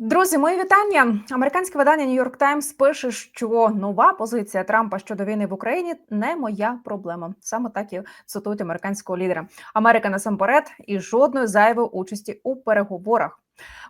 Друзі, мої вітання. Американське видання New York Times пише, що нова позиція Трампа щодо війни в Україні не моя проблема. Саме так і цитують американського лідера. Америка насамперед і жодної зайвої участі у переговорах.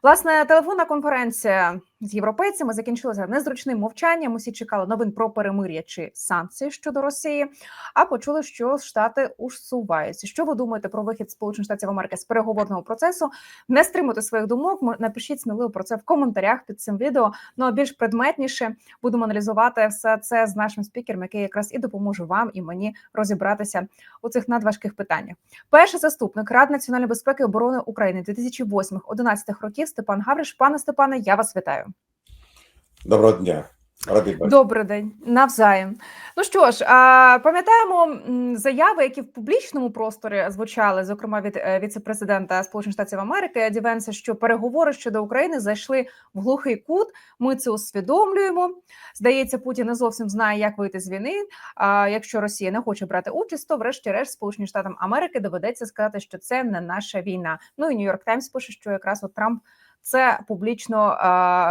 Власне, телефонна конференція з європейцями закінчилася незручним мовчанням. Усі чекали новин про перемир'я чи санкції щодо Росії. А почули, що штати усуваються. Що ви думаєте про вихід Сполучених Штатів Америки з переговорного процесу? Не стримуйте своїх думок. Напишіть сміливо про це в коментарях під цим відео. Ну а більш предметніше будемо аналізувати все це з нашим спікером, який якраз і допоможе вам і мені розібратися у цих надважких питаннях. Перший заступник Ради національної безпеки і оборони України 2008-2011 років Степан Гавриш. Пане Степане, я вас вітаю. Доброго дня, бачити. Добрий день, навзаєм. Ну що ж, пам'ятаємо заяви, які в публічному просторі звучали, зокрема від е, віце-президента Сполучених Штатів Америки Еді Венса, що переговори щодо України зайшли в глухий кут. Ми це усвідомлюємо. Здається, Путін не зовсім знає, як вийти з війни. А якщо Росія не хоче брати участь, то врешті-решт Сполученим Штатам Америки доведеться сказати, що це не наша війна. Ну і Нью-Йорк Таймс пише, що якраз от Трамп це публічно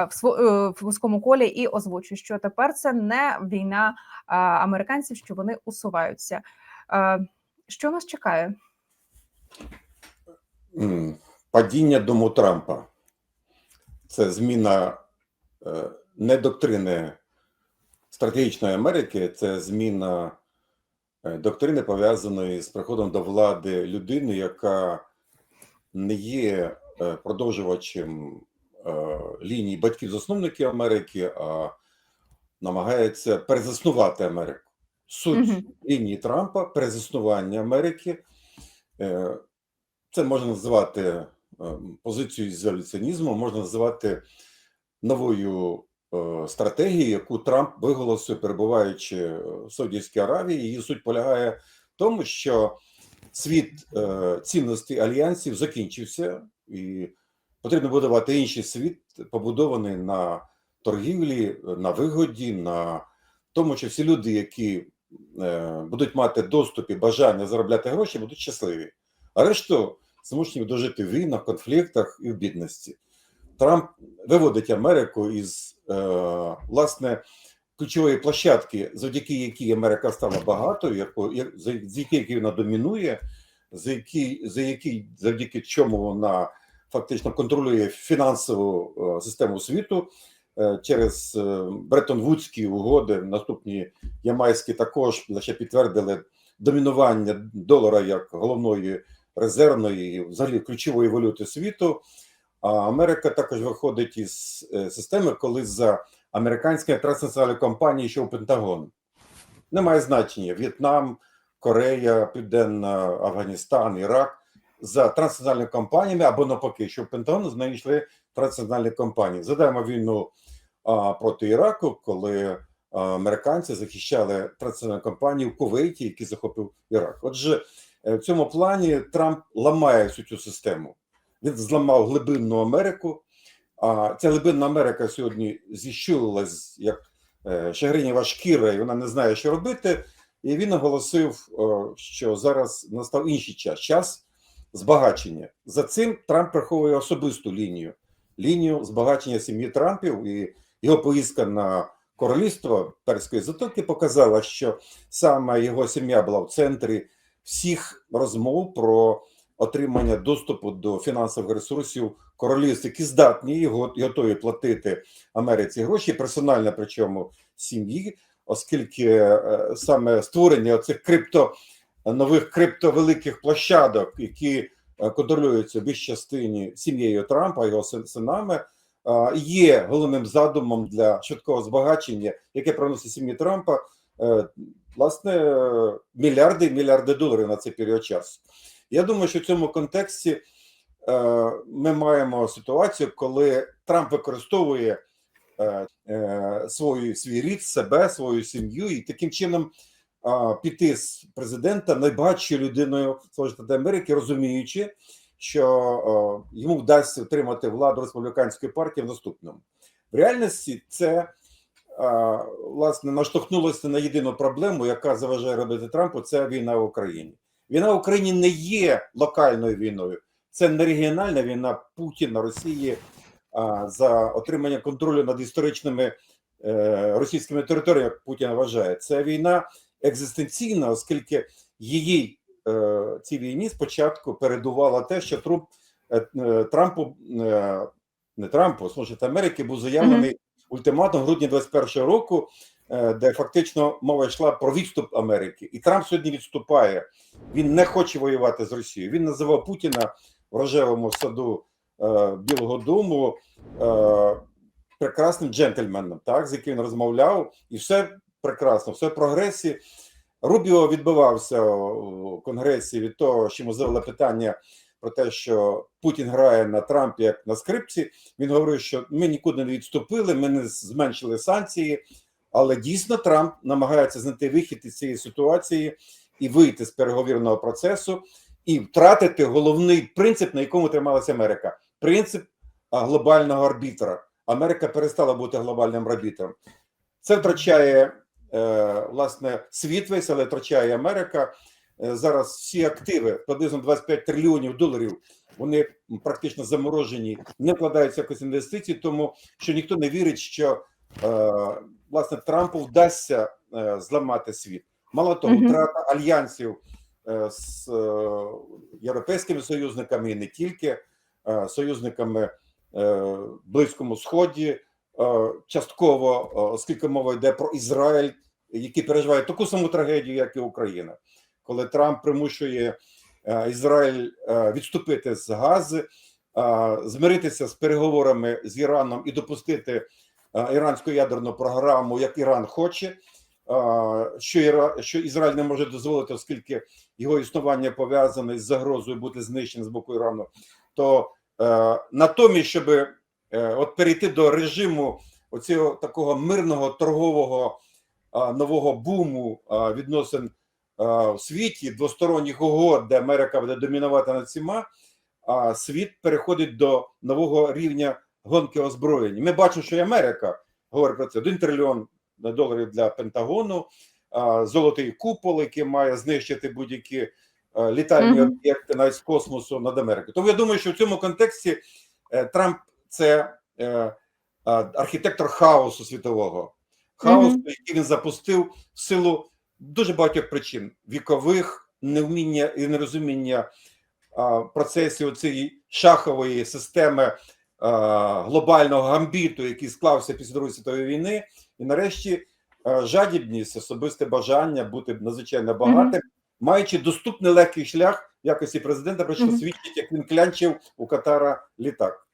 сво- е, в вузькому колі і озвучує, що тепер це не війна а, американців, що вони усуваються. Що нас чекає? Падіння дому Трампа це зміна е, не доктрини стратегічної Америки, це зміна е, доктрини, пов'язаної з приходом до влади людини, яка не є е, продовжувачем е, лінії батьків-засновників Америки, а намагається перезаснувати Америку. Суть Мгм. лінії Трампа перезаснування Америки. Е, Це можна називати е, позицією ізоляціонізму, можна називати новою е, стратегією, яку Трамп виголосив, перебуваючи в Саудівській Аравії. Її суть полягає в тому, що світ е, цінностей альянсів закінчився, і потрібно будувати інший світ, побудований на торгівлі, на вигоді, на тому, що всі люди, які е, будуть мати доступ і бажання заробляти гроші, будуть щасливі. А решту змушені дожити в війнах, конфліктах і в бідності. Трамп виводить Америку із е, власне ключової площадки, завдяки якій Америка стала багатою, з якої вона домінує, за який, за який, завдяки чому вона фактично контролює фінансову е, систему світу е, через е, Бреттон-Вудські угоди. Наступні ямайські також лише підтвердили домінування долара як головної резервної взагалі ключової валюти світу. А Америка також виходить із системи, коли за американські транснаціональні компанії йшов Пентагон. Немає значення В'єтнам, Корея, Південна, Афганістан, Ірак за транснаціональними компаніями або навпаки, що Пентагон з нею транснаціональні компанії. Задаємо війну а, проти Іраку, коли а, американці захищали транснаціональні компанії в Кувейті, які захопив Ірак. Отже, е, в цьому плані Трамп ламає всю цю систему. Він зламав глибинну Америку. А ця глибинна Америка сьогодні зіщулилась як е, шагринєва шкіра, і вона не знає, що робити. І він оголосив, що зараз настав інший час час збагачення. За цим Трамп приховує особисту лінію. Лінію збагачення сім'ї Трампів і його поїздка на королівство Перської затоки показала, що саме його сім'я була в центрі всіх розмов про отримання доступу до фінансових ресурсів королівств, які здатні і готові платити Америці гроші, персонально, причому сім'ї, оскільки е, саме створення цих крипто нових криптовеликих площадок, які е, контролюються в більш частині сім'єю Трампа, його син- синами, е, є головним задумом для швидкого збагачення, яке приносить сім'ї Трампа. Власне, мільярди і мільярди доларів на цей період часу. Я думаю, що в цьому контексті ми маємо ситуацію, коли Трамп використовує свою, свій рід, себе, свою сім'ю, і таким чином е, піти з президента найбагатшою людиною Сполучених Америки, розуміючи, що е, йому вдасться отримати владу республіканської партії в наступному. В реальності це е, власне наштовхнулося на єдину проблему, яка заважає робити Трампу. Це війна в Україні. Війна в Україні не є локальною війною, це не регіональна війна Путіна, Росії, за отримання контролю над історичними е, російськими територіями, як Путін вважає. Це війна екзистенційна, оскільки її е, цій війні спочатку передувало те, що Трамп, е, Трампу не Трампу, Сполучених Америки був заявлений ультиматум в грудні 21 року, е, де фактично мова йшла про відступ Америки, і Трамп сьогодні відступає. Він не хоче воювати з Росією. Він називав Путіна в рожевому саду Білого Дому е, прекрасним джентльменом, так з яким він розмовляв, і все прекрасно, все в прогресі. Рубіо відбивався у Конгресі від того, що йому задали питання про те, що Путін грає на Трампі як на скрипці. Він говорив, що ми нікуди не відступили, ми не зменшили санкції, але дійсно Трамп намагається знайти вихід із цієї ситуації і вийти з переговірного процесу і втратити головний принцип, на якому трималася Америка принцип глобального арбітра. Америка перестала бути глобальним арбітром. Це втрачає е, власне світ весь, але втрачає Америка. Е, зараз всі активи, приблизно 25 трильйонів доларів, вони практично заморожені, не вкладаються в якісь інвестиції, тому що ніхто не вірить, що е, власне Трампу вдасться зламати світ. Мало того, Мгм. втрата альянсів з європейськими союзниками і не тільки союзниками е, в Близькому Сході, е, частково, е, оскільки мова йде про Ізраїль, який переживає таку саму трагедію, як і Україна, коли Трамп примушує е, Ізраїль е, відступити з Гази, е, змиритися з переговорами з Іраном і допустити е, іранську ядерну програму, як Іран хоче. е, Що Іра, що Ізраїль не може дозволити, оскільки його існування пов'язане з загрозою бути знищеним з боку Ірану, то е, натомість, щоб е, от перейти до режиму оцього такого мирного торгового нового буму відносин в світі, двосторонніх угод, де Америка буде домінувати над всіма, а світ переходить до нового рівня гонки озброєнь. Ми бачимо, що і Америка говорить про це: 1 трильйон доларів для Пентагону, золотий купол, який має знищити будь-які а, літальні Мгм. об'єкти навіть з космосу над Америкою. Тому я думаю, що в цьому контексті е, Трамп це е, архітектор хаосу світового, хаосу, Мгм. який він запустив в силу дуже багатьох причин: вікових, невміння і нерозуміння процесів цієї шахової системи глобального гамбіту, який склався після Другої світової війни, і нарешті жадібність, особисте бажання бути надзвичайно багатим, маючи доступний легкий шлях в якості президента, про що свідчить, як він клянчив у Катара літак.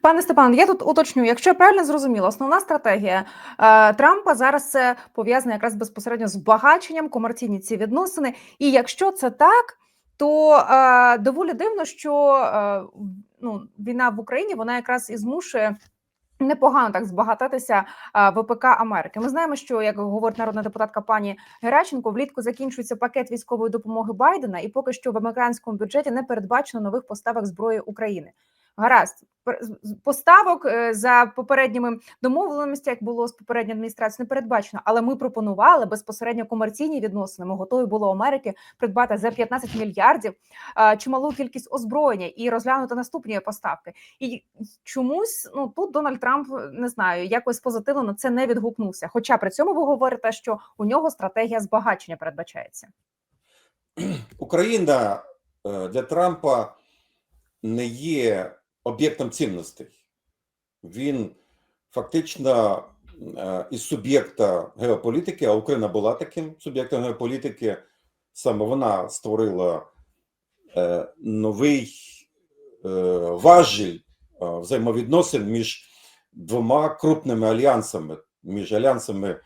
Пане Степан, я тут уточню, якщо я правильно зрозуміла, основна стратегія е, Трампа зараз це пов'язана якраз безпосередньо з багаченням, комерційні ці відносини. І якщо це так, то е, доволі дивно, що е, ну, війна в Україні вона якраз і змушує. Непогано так збагатитися ВПК Америки. Ми знаємо, що як говорить народна депутатка пані Гераченко, влітку закінчується пакет військової допомоги Байдена, і поки що в американському бюджеті не передбачено нових поставок зброї України. Гаразд, поставок е, за попередніми домовленостями, як було з попередньою адміністрацією, не передбачено. Але ми пропонували безпосередньо комерційні відносини. Ми готові були Америки придбати за 15 мільярдів а, чималу кількість озброєння і розглянути наступні поставки. І чомусь ну тут Дональд Трамп не знаю, якось позитивно на це не відгукнувся. Хоча при цьому ви говорите, що у нього стратегія збагачення передбачається. Україна е, для Трампа не є об'єктом цінностей. Він фактично е, із суб'єкта геополітики, а Україна була таким суб'єктом геополітики. Саме вона створила е, новий е, важіль взаємовідносин між двома крупними альянсами, між альянсами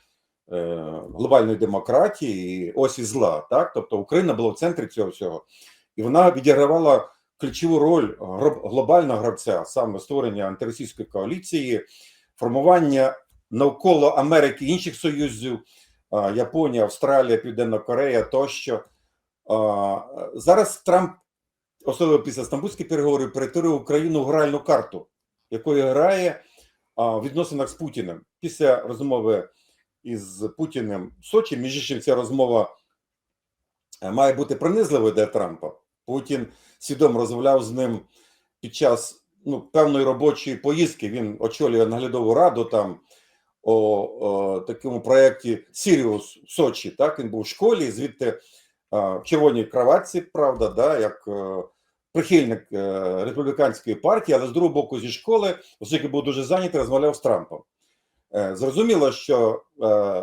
глобальної демократії і осі зла. Так? Тобто Україна була в центрі цього всього, і вона відігравала ключову роль глобального гравця, саме створення антиросійської коаліції, формування навколо Америки інших союзів, Японія, Австралія, Південна Корея тощо. Зараз Трамп, особливо після стамбульських переговорів, перетворив Україну в гральну карту, якою грає в відносинах з Путіним. Після розмови із Путіним в Сочі, між іншим, ця розмова е, має бути принизливою для Трампа. Путін свідомо розмовляв з ним під час ну, певної робочої поїздки. Він очолює наглядову раду там о, о такому проєкті Сіріус в Сочі. Так він був в школі, звідти в червоній краватці, правда, да, як е, прихильник е, республіканської партії, але з другого боку зі школи, оскільки був дуже зайнятий, розмовляв з Трампом. Е, Зрозуміло, що е,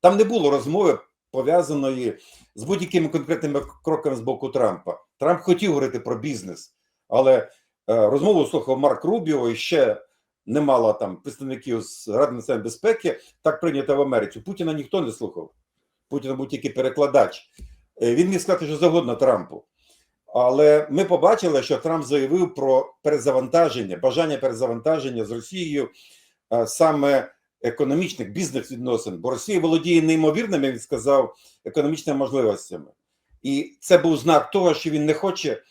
там не було розмови пов'язаної з будь-якими конкретними кроками з боку Трампа. Трамп хотів говорити про бізнес, але е, розмову слухав Марк Рубіо і ще немало там представників з Ради національної безпеки. Так прийнято в Америці. Путіна ніхто не слухав. Путіна був тільки перекладач. Е, Він міг сказати, що завгодно Трампу. Але ми побачили, що Трамп заявив про перезавантаження, бажання перезавантаження з Росією е, саме економічних бізнес відносин, бо Росія володіє неймовірними, як він сказав, економічними можливостями. І це був знак того, що він не хоче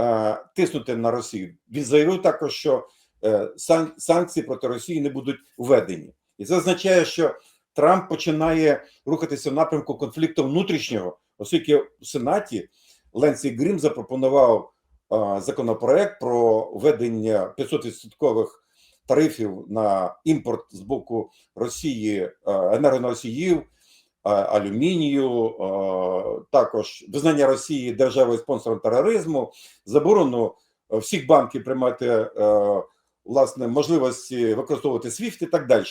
е, тиснути на Росію. Він заявив також, що е, сан- санкції проти Росії не будуть введені. І це означає, що Трамп починає рухатися в напрямку конфлікту внутрішнього, оскільки в Сенаті Ленсі Грім запропонував е, законопроект про введення 500% тарифів на імпорт з боку Росії е, енергоносіїв, е, алюмінію, е, також визнання Росії державою спонсором тероризму, заборону всіх банків приймати власне можливості використовувати SWIFT і так далі.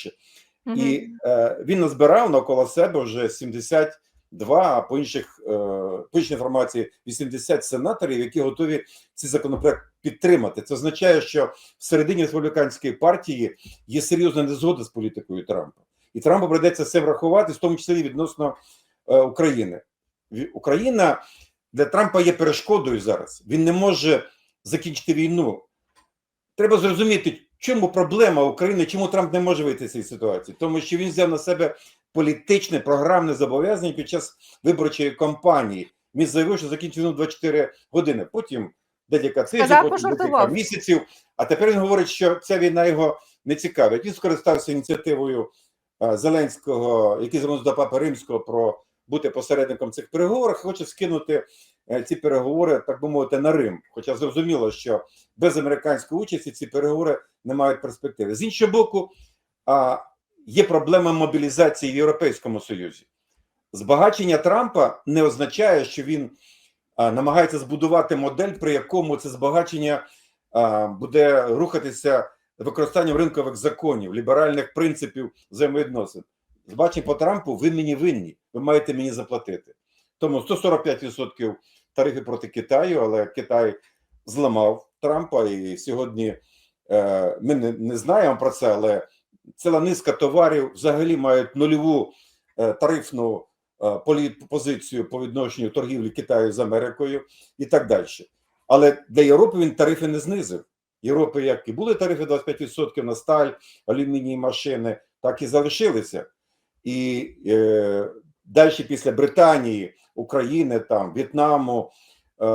Мгм. І він назбирав навколо себе вже 72, а по інших е, по іншій інформації 80 сенаторів, які готові цей законопроект підтримати. Це означає, що всередині республіканської партії є серйозна незгода з політикою Трампа, і Трампу прийдеться це врахувати, в тому числі відносно е, України. Україна для Трампа є перешкодою зараз. Він не може закінчити війну. Треба зрозуміти, чому проблема України, чому Трамп не може вийти з цієї ситуації, тому що він взяв на себе політичне програмне зобов'язання під час виборчої кампанії. Він заявив, що в 24 години. Потім декілька тижнів, потім декілька місяців. А тепер він говорить, що ця війна його не цікавить. Він скористався ініціативою е, Зеленського, який звернувся до Папи Римського про бути посередником цих переговорів. Хоче скинути е, ці переговори, так би мовити, на Рим. Хоча зрозуміло, що без американської участі ці переговори не мають перспективи. З іншого боку, є проблема мобілізації в Європейському Союзі. Збагачення Трампа не означає, що він намагається збудувати модель, при якому це збагачення буде рухатися використанням ринкових законів, ліберальних принципів взаємовідносин. Збачення по Трампу, ви мені винні, ви маєте мені заплатити. Тому 145% тарифів проти Китаю, але Китай зламав Трампа, і сьогодні ми не, не знаємо про це, але ціла низка товарів взагалі мають нульову е, тарифну е, позицію по відношенню торгівлі Китаю з Америкою і так далі. Але для Європи він тарифи не знизив. Європи, як і були тарифи 25% на сталь, алюміній машини, так і залишилися. І е, далі після Британії, України, там, В'єтнаму, е,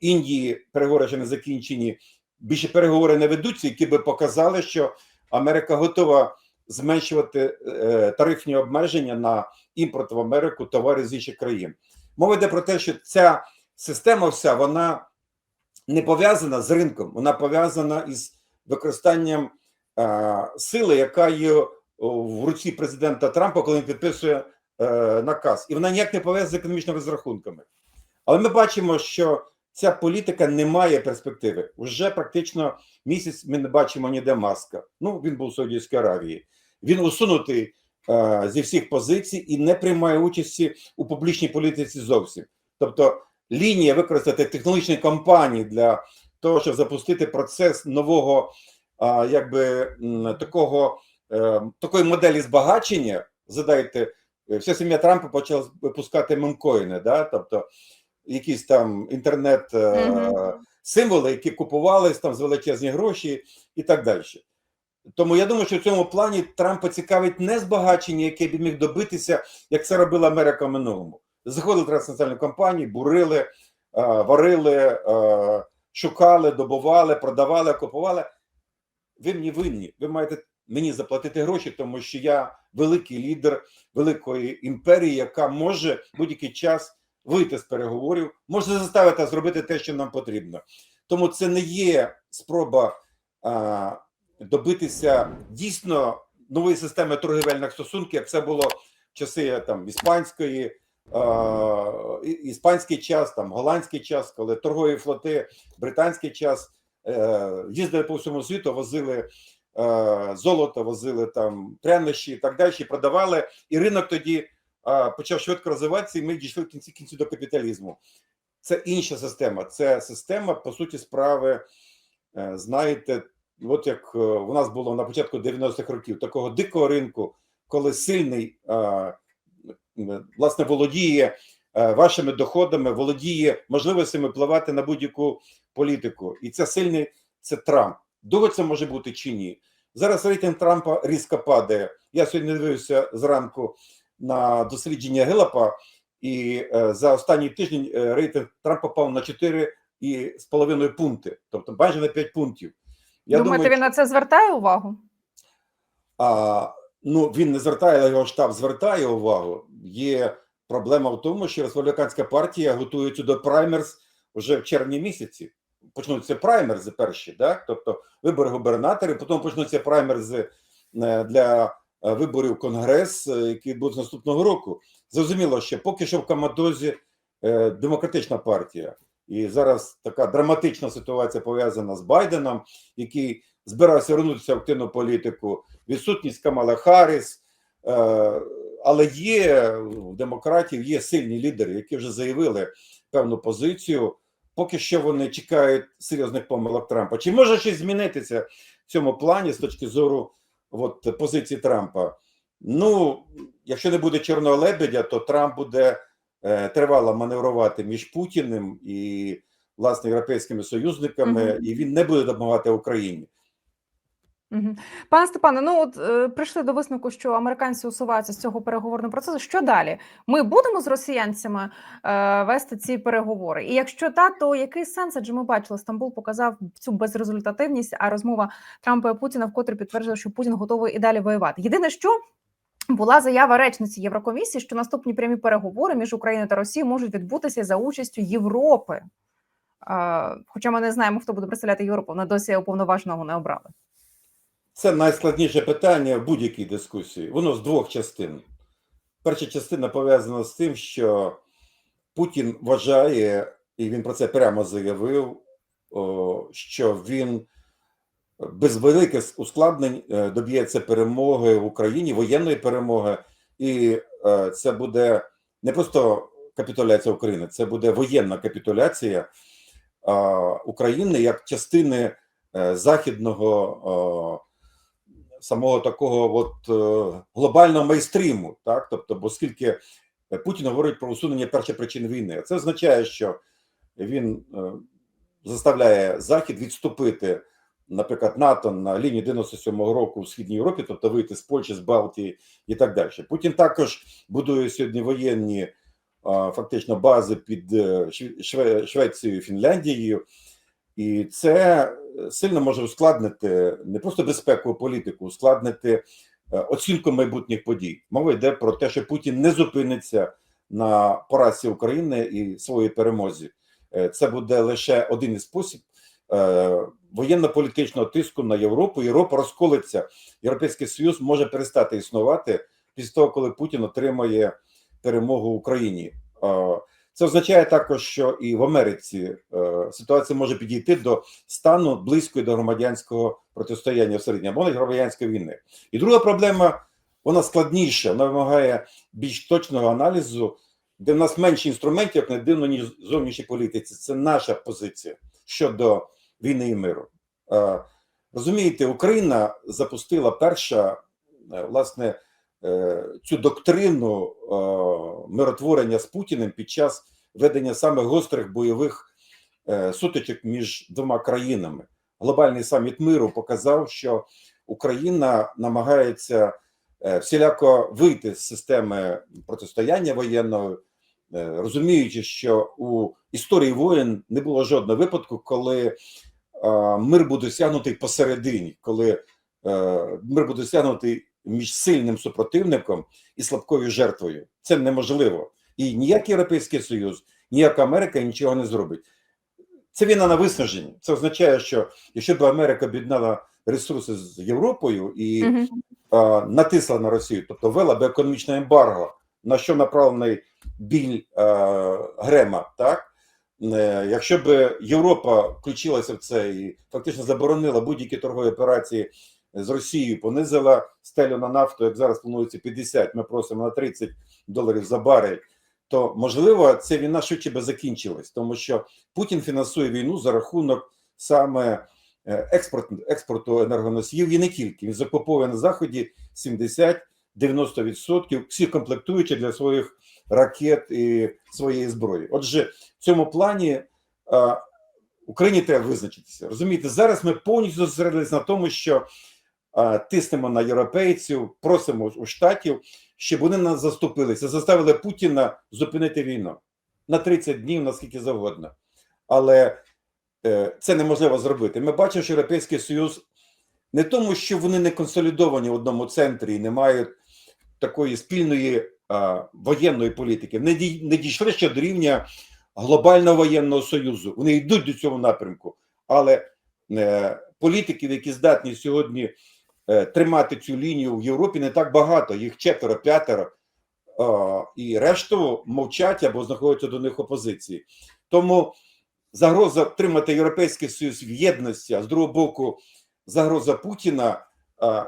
Індії переговори ще не закінчені. Більше переговори не ведуться, які би показали, що Америка готова зменшувати е, тарифні обмеження на імпорт в Америку товарів з інших країн. Мова йде про те, що ця система вся вона не пов'язана з ринком, вона пов'язана із використанням е, сили, яка є в руці президента Трампа, коли він підписує е, наказ, і вона ніяк не пов'язана з економічними розрахунками. Але ми бачимо, що ця політика не має перспективи. Уже практично місяць ми не бачимо ніде маска. Ну він був в Саудівській Аравії. Він усунутий е, зі всіх позицій і не приймає участі у публічній політиці зовсім. Тобто лінія використати технологічні компанії для того, щоб запустити процес нового, а, якби такого е, такої моделі збагачення. Задайте, е, вся сім'я Трампа почала випускати мемкоїни, да? тобто якісь там інтернет е, які купувались там з величезні гроші і так далі. Тому я думаю, що в цьому плані Трампа цікавить не збагачення, яке б міг добитися, як це робила Америка в минулому. Заходили транснаціональні компанії, бурили, е, варили, е, шукали, добували, продавали, купували. Ви мені винні. Ви маєте мені заплатити гроші, тому що я великий лідер великої імперії, яка може в будь-який час вийти з переговорів, може заставити зробити те, що нам потрібно. Тому це не є спроба а, добитися дійсно нової системи торгівельних стосунків, як це було в часи там іспанської, іспанський час, там голландський час, коли торгові флоти, британський час е, їздили по всьому світу, возили е, золото, возили там прянощі і так далі, продавали. І ринок тоді почав швидко розвиватися, і ми дійшли в кінці кінці до капіталізму. Це інша система. Це система, по суті, справи, е, знаєте, от як е, у нас було на початку 90-х років, такого дикого ринку, коли сильний власне володіє е, вашими доходами, володіє можливостями впливати на будь-яку політику. І це сильний це Трамп. Довго це може бути чи ні? Зараз рейтинг Трампа різко падає. Я сьогодні дивився зранку на дослідження Гелапа, і е, за останній тиждень е, рейтинг Трампа пав на 4,5 пункти, тобто майже на 5 пунктів. Я Думаєте, думаю, він на це звертає увагу? а, ну він не звертає, але його штаб звертає увагу. Є проблема в тому, що республіканська партія готується до праймерс вже в червні місяці. Почнуться праймерзи перші, да? тобто вибори губернаторів, потім почнуться праймерзи е, для виборів в Конгрес, е, які будуть наступного року. Зрозуміло, що поки що в Камадозі е, демократична партія, і зараз така драматична ситуація пов'язана з Байденом, який збирався вернутися в активну політику, відсутність Камала Харріс, е, але є в демократів є сильні лідери, які вже заявили певну позицію. Поки що вони чекають серйозних помилок Трампа. Чи може щось змінитися в цьому плані з точки зору от, позиції Трампа? Ну, якщо не буде чорного лебедя, то Трамп буде е, тривало маневрувати між Путіним і власне європейськими союзниками, Мгм. і він не буде допомагати Україні. Пане Степане, ну от е, прийшли до висновку, що американці усуваються з цього переговорного процесу. Що далі? Ми будемо з росіянцями е, вести ці переговори? І якщо та, то який сенс? Адже ми бачили, Стамбул показав цю безрезультативність, а розмова Трампа і Путіна вкотре підтверджує, що Путін готовий і далі воювати. Єдине, що була заява речниці Єврокомісії, що наступні прямі переговори між Україною та Росією можуть відбутися за участю Європи. Е, хоча ми не знаємо, хто буде представляти Європу, на досі уповноваженого не обрали. Це найскладніше питання в будь-якій дискусії. Воно з двох частин. Перша частина пов'язана з тим, що Путін вважає, і він про це прямо заявив, що він без великих ускладнень е, доб'ється перемоги в Україні, воєнної перемоги, і е, це буде не просто капітуляція України, це буде воєнна капітуляція України як частини е, західного. Е, самого такого от е, глобального майстріму, так тобто, бо скільки Путін говорить про усунення першої причини війни, це означає, що він е, заставляє Захід відступити, наприклад, НАТО на лінії 97-го року в східній Європі, тобто вийти з Польщі, з Балтії і так далі. Путін також будує сьогодні воєнні е, фактично бази під е, Шве- Шве- Швецією, Фінляндією. І це сильно може ускладнити не просто безпекову політику, ускладнити е, оцінку майбутніх подій. Мова йде про те, що Путін не зупиниться на поразці України і своїй перемозі. Е, Це буде лише один із спосіб е, воєнно-політичного тиску на Європу. Європа розколиться. Європейський Союз може перестати існувати після того, коли Путін отримає перемогу в Україні. Це означає також, що і в Америці е, ситуація може підійти до стану близької до громадянського протистояння всередині або навіть громадянської війни. І друга проблема вона складніша, вона вимагає більш точного аналізу, де в нас менше інструментів, як не дивно, ніж в зовнішній політиці. Це наша позиція щодо війни і миру. Е, Розумієте, Україна запустила перша е, власне цю доктрину е, миротворення з Путіним під час ведення самих гострих бойових е, сутичок між двома країнами. Глобальний саміт миру показав, що Україна намагається е, всіляко вийти з системи протистояння воєнного, е, розуміючи, що у історії воєн не було жодного випадку, коли е, мир буде досягнутий посередині, коли е, мир буде досягнутий між сильним супротивником і слабкою жертвою. Це неможливо. І ніякий Європейський Союз, ніяка Америка нічого не зробить. Це війна на виснаженні. Це означає, що якщо б Америка об'єднала ресурси з Європою і Мгм. е, натисла на Росію, тобто ввела б економічне ембарго, на що направлений біль е, Грема, так? Е, Якщо б Європа включилася в це і фактично заборонила будь-які торгові операції з Росією, понизила стелю на нафту, як зараз планується 50, ми просимо на 30 доларів за барель, то можливо ця війна швидше би закінчилась, тому що Путін фінансує війну за рахунок саме е, експорт, експорту енергоносіїв і не тільки. Він закуповує на заході 70-90% всі комплектуючі для своїх ракет і своєї зброї. Отже, в цьому плані е, Україні треба визначитися. Розумієте, зараз ми повністю зосередилися на тому, що тиснемо на європейців, просимо у штатів, щоб вони нас заступилися, заставили Путіна зупинити війну на 30 днів, наскільки завгодно. Але е, це неможливо зробити. Ми бачимо, що Європейський Союз не тому, що вони не консолідовані в одному центрі і не мають такої спільної а, воєнної політики, не, дій, не дійшли ще до рівня глобального воєнного союзу. Вони йдуть до цього напрямку, але е, політиків, які здатні сьогодні тримати цю лінію в Європі, не так багато. Їх четверо, п'ятеро, е, і решту мовчать або знаходяться до них опозиції. Тому загроза тримати Європейський Союз в єдності, а з другого боку, загроза Путіна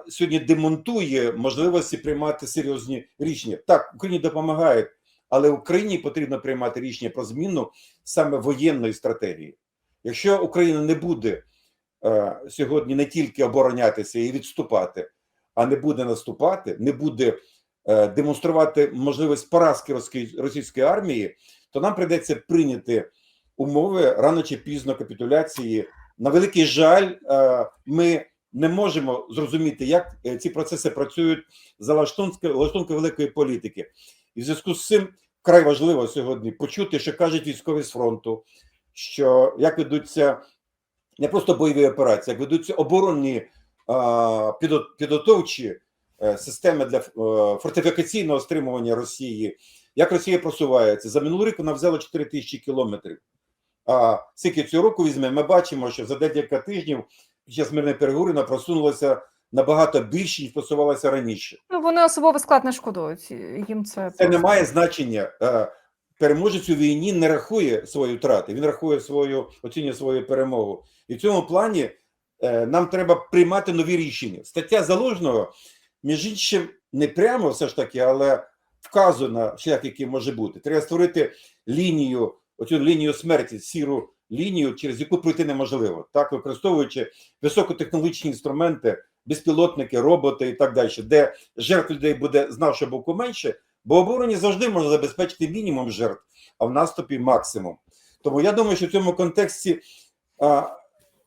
сьогодні демонтує можливості приймати серйозні рішення. Так, Україні допомагають, але Україні потрібно приймати рішення про зміну саме воєнної стратегії. Якщо Україна не буде е, сьогодні не тільки оборонятися і відступати, а не буде наступати, не буде е, демонструвати можливість поразки російської, армії, то нам прийдеться прийняти умови рано чи пізно капітуляції. На великий жаль, е, ми не можемо зрозуміти, як е, ці процеси працюють за лаштункою великої політики. І в зв'язку з цим вкрай важливо сьогодні почути, що кажуть військові з фронту, що як ведуться не просто бойові операції, як ведуться оборонні підготовчі е, системи для е, фортифікаційного стримування Росії, як Росія просувається. За минулий рік вона взяла 4 тисячі кілометрів. А скільки цього року візьме, ми бачимо, що за декілька тижнів під час мирної переговори вона просунулася набагато більше, ніж просувалася раніше. Ну вони особовий склад не шкодують. Їм це Це просто- не має значення. Переможець у війні не рахує свої втрати, він рахує свою, оцінює свою перемогу. І в цьому плані е, нам треба приймати нові рішення. Стаття залужного, між іншим, не прямо все ж таки, але вказує на шлях, який може бути. Треба створити лінію, оцю лінію смерті, сіру лінію, через яку пройти неможливо, так використовуючи високотехнологічні інструменти, безпілотники, роботи і так далі, де жертв людей буде знавши боку менше, бо обороні завжди можна забезпечити мінімум жертв, а в наступі максимум. Тому я думаю, що в цьому контексті а,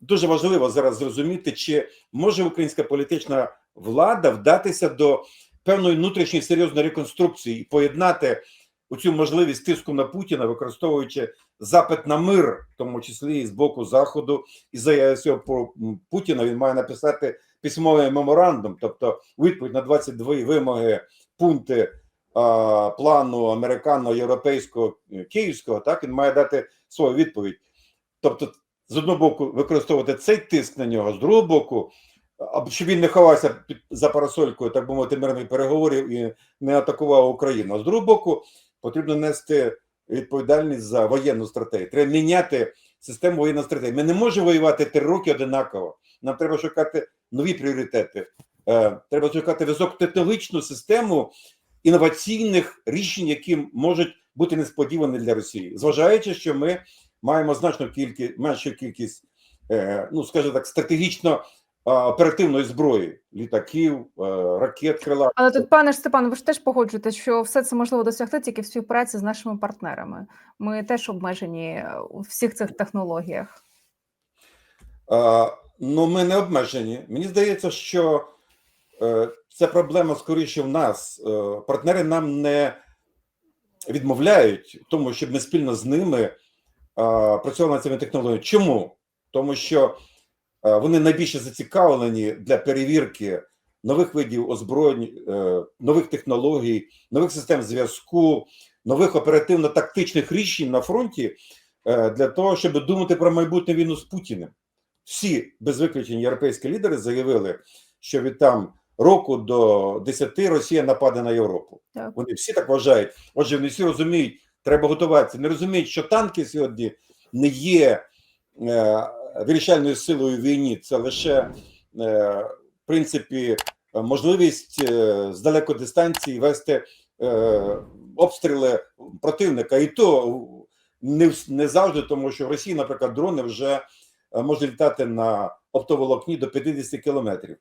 дуже важливо зараз зрозуміти, чи може українська політична влада вдатися до певної внутрішньої серйозної реконструкції і поєднати оцю можливість тиску на Путіна, використовуючи запит на мир, в тому числі і з боку Заходу, і заяви цього Путіна він має написати письмовий меморандум, тобто відповідь на 22 вимоги, пункти плану американо-європейського е, київського, так він має дати свою відповідь. Тобто, з одного боку, використовувати цей тиск на нього, з другого боку, щоб він не ховався під за парасолькою, так би мовити, мирних переговорів і не атакував Україну. А з другого боку, потрібно нести відповідальність за воєнну стратегію. Треба міняти систему воєнної стратегії. Ми не можемо воювати три роки одинаково. Нам треба шукати нові пріоритети. Е, треба шукати високотехнологічну систему інноваційних рішень, які можуть бути несподівані для Росії, зважаючи, що ми маємо значну кількість меншу кількість, е, ну скажімо так, стратегічно е, оперативної зброї, літаків, е, ракет, крила. Але тут, пане Степан, ви ж теж погоджуєтесь, що все це можливо досягти тільки в співпраці з нашими партнерами. Ми теж обмежені у всіх цих технологіях. Е, Ну, ми не обмежені. Мені здається, що це проблема скоріше в нас. Е, партнери нам не відмовляють тому, щоб ми спільно з ними е, працювали над цими технологіями. Чому? Тому що е, вони найбільше зацікавлені для перевірки нових видів озброєнь, нових технологій, нових систем зв'язку, нових оперативно-тактичних рішень на фронті. для того, щоб думати про майбутню війну з Путіним. Всі без виключення європейські лідери заявили, що від там року до 10 Росія нападе на Європу. Так. Вони всі так вважають. Отже, вони всі розуміють, треба готуватися. Не розуміють, що танки сьогодні не є е, вирішальною силою в війні. Це лише, е, в принципі, можливість е, з далекодистанції вести е, обстріли противника. І то не, не завжди, тому що в Росії, наприклад, дрони вже е, можуть літати на оптоволокні до 50 кілометрів.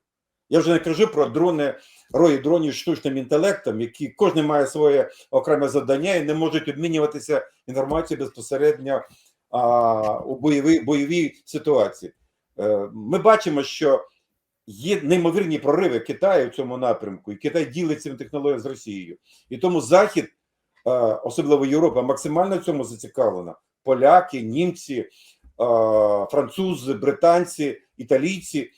Я вже не кажу про дрони, рої дронів з штучним інтелектом, які кожен має своє окреме завдання і не можуть обмінюватися інформацією безпосередньо а, у бойовій, бойовій ситуації. Е, ми бачимо, що є неймовірні прориви Китаю в цьому напрямку, і Китай ділиться цим технологіями з Росією. І тому Захід, е, особливо Європа, максимально в цьому зацікавлена. Поляки, німці, е, французи, британці, італійці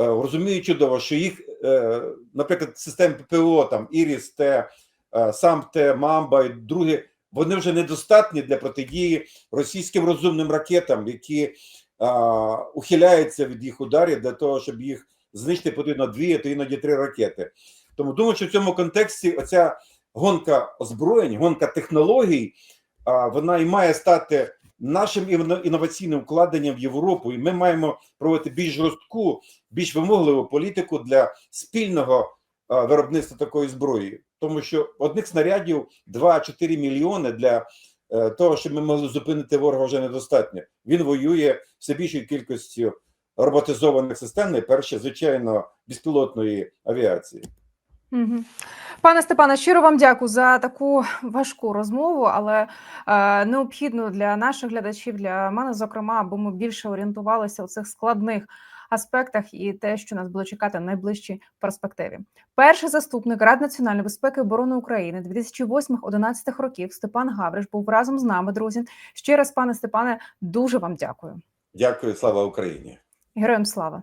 е, розуміють чудово, що їх, е, наприклад, системи ППО, там Іріс, Т, е, САМ-Т, Мамба і другі, вони вже недостатні для протидії російським розумним ракетам, які ухиляються від їх ударів для того, щоб їх знищити, потрібно дві, а то іноді три ракети. Тому думаю, що в цьому контексті оця гонка озброєнь, гонка технологій, вона і має стати нашим інно- інноваційним вкладенням в Європу, і ми маємо проводити більш жорстку, більш вимогливу політику для спільного виробництва такої зброї, тому що одних снарядів 2-4 мільйони для е, того, щоб ми могли зупинити ворога, вже недостатньо. Він воює все більшою кількістю роботизованих систем, найперше, звичайно, безпілотної авіації. Угу. Пане Степане, щиро вам дякую за таку важку розмову, але е, необхідно для наших глядачів, для мене, зокрема, аби ми більше орієнтувалися у цих складних аспектах і те, що нас буде чекати в найближчій перспективі. Перший заступник Ради національної безпеки і оборони України 2008-2011 років Степан Гавриш був разом з нами, друзі. Ще раз, пане Степане, дуже вам дякую. Дякую, слава Україні. Героям слава!